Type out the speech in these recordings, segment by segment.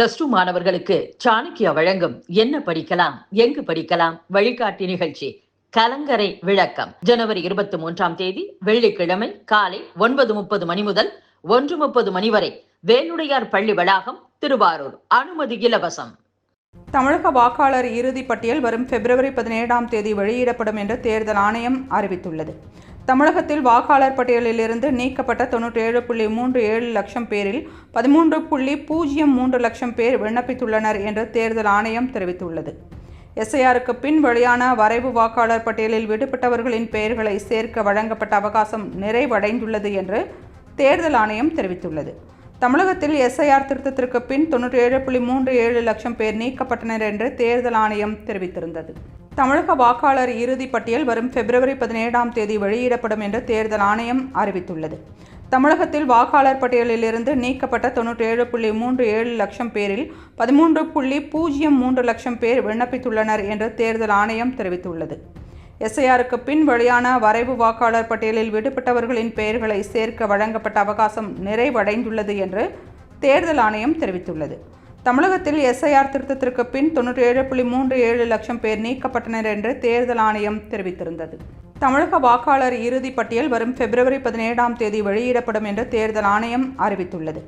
Plus two மாணவர்களுக்கு சாணக்கியா வழங்கும். என்ன படிக்கலாம்? எங்கு படிக்கலாம்? வழிகாட்டி நிகழ்ச்சி. கலங்கரை விளக்கம். ஜனவரி இருபத்தி மூன்றாம் தேதி வெள்ளிக்கிழமை காலை ஒன்பது முப்பது மணி முதல் ஒன்று முப்பது மணி வரை வேலுடையார் பள்ளி வளாகம் திருவாரூர். அனுமதி இலவசம். தமிழக வாக்காளர் இறுதிப் பட்டியல் வரும் பிப்ரவரி பதினேழாம் தேதி வெளியிடப்படும் என்று தேர்தல் ஆணையம் அறிவித்துள்ளது. தமிழகத்தில் வாக்காளர் பட்டியலிலிருந்து நீக்கப்பட்ட தொன்னூற்றி ஏழு புள்ளி மூன்று ஏழு லட்சம் பேரில் பதிமூன்று புள்ளி பூஜ்ஜியம் மூன்று லட்சம் பேர் விண்ணப்பித்துள்ளனர் என்று தேர்தல் ஆணையம் தெரிவித்துள்ளது. எஸ்ஐஆருக்கு பின் வெளியான வரைவு வாக்காளர் பட்டியலில் விடுபட்டவர்களின் பெயர்களை சேர்க்க வழங்கப்பட்ட அவகாசம் நிறைவடைந்துள்ளது என்று தேர்தல் ஆணையம் தெரிவித்துள்ளது. தமிழகத்தில் எஸ்ஐஆர் திருத்தத்திற்கு பின் தொன்னூற்றி ஏழு புள்ளி மூன்று ஏழு லட்சம் பேர் நீக்கப்பட்டனர் என்று தேர்தல் ஆணையம் தெரிவித்திருந்தது. தமிழக வாக்காளர் இறுதி பட்டியல் வரும் பிப்ரவரி பதினேழாம் தேதி வெளியிடப்படும் என்று தேர்தல் ஆணையம் அறிவித்துள்ளது. தமிழகத்தில் வாக்காளர் பட்டியலிலிருந்து நீக்கப்பட்ட தொன்னூற்றி ஏழு புள்ளி மூன்று ஏழு லட்சம் பேரில் பதிமூன்று புள்ளி பூஜ்ஜியம் மூன்று லட்சம் பேர் விண்ணப்பித்துள்ளனர் என்று தேர்தல் ஆணையம் தெரிவித்துள்ளது. எஸ்ஐஆருக்கு பின் வெளியான வரைவு வாக்காளர் பட்டியலில் விடுபட்டவர்களின் பெயர்களை சேர்க்க வழங்கப்பட்ட அவகாசம் நிறைவடைந்துள்ளது என்று தேர்தல் ஆணையம் தெரிவித்துள்ளது. தமிழகத்தில் எஸ்ஐஆர் திருத்தத்திற்கு பின் தொன்னூற்றி ஏழு புள்ளி மூன்று ஏழு லட்சம் பேர் நீக்கப்பட்டனர் என்று தேர்தல் ஆணையம் தெரிவித்திருந்தது. தமிழக வாக்காளர் இறுதி பட்டியல் வரும் பிப்ரவரி பதினேழாம் தேதி வெளியிடப்படும் என்று தேர்தல் ஆணையம் அறிவித்துள்ளது.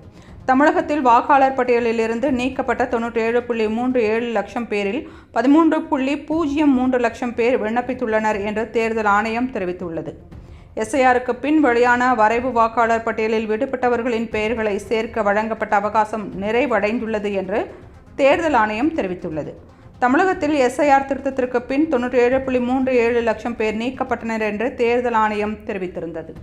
தமிழகத்தில் வாக்காளர் பட்டியலிலிருந்து நீக்கப்பட்ட தொன்னூற்றி ஏழு புள்ளி மூன்று ஏழு லட்சம் பேரில் பதிமூன்று புள்ளி பூஜ்ஜியம் மூன்று லட்சம் பேர் விண்ணப்பித்துள்ளனர் என்று தேர்தல் ஆணையம் தெரிவித்துள்ளது. எஸ்ஐஆருக்கு பின் வெளியான வரைவு வாக்காளர் பட்டியலில் விடுபட்டவர்களின் பெயர்களை சேர்க்க வழங்கப்பட்ட அவகாசம் நிறைவடைந்துள்ளது என்று தேர்தல் ஆணையம் தெரிவித்துள்ளது. தமிழகத்தில் எஸ்ஐஆர் திருத்தத்திற்கு பின் தொன்னூற்றி ஏழு புள்ளி மூன்று ஏழு லட்சம் பேர் நீக்கப்பட்டனர் என்று தேர்தல் ஆணையம் தெரிவித்திருந்தது.